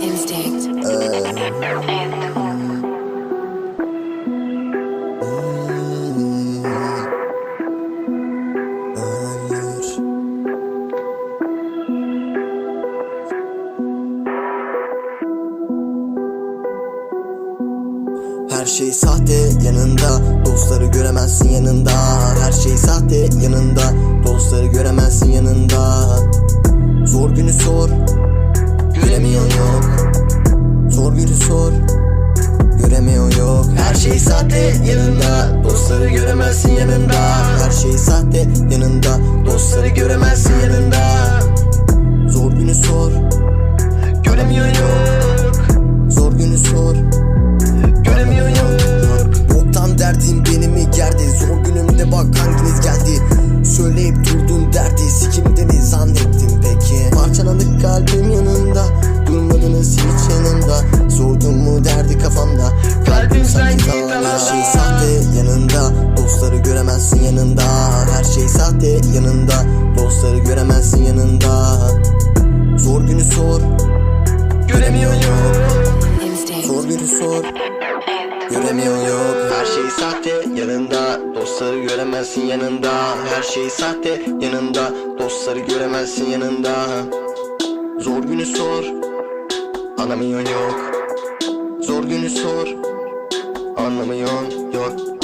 Instinct. Uh. Her şey sahte yanında Dostları göremezsin yanında. Her şey sahte yanında Dostları göremezsin yanında. Zor günü sor Göremiyor yok. Zor günü sor Göremiyor yok. Her şey sahte yanında Dostları göremezsin yanında. Her şey sahte yanında Dostları göremezsin yanında sahte yanında. Dostları göremezsin yanında. Zor günü sor. Göremiyor yok Zor günü sor. Göremiyor yok Her şey sahte yanında. Dostları göremezsin yanında. Her şey sahte yanında. Dostları göremezsin yanında. Zor günü sor. Anlamıyor yok. Zor günü sor. Anlamıyor yok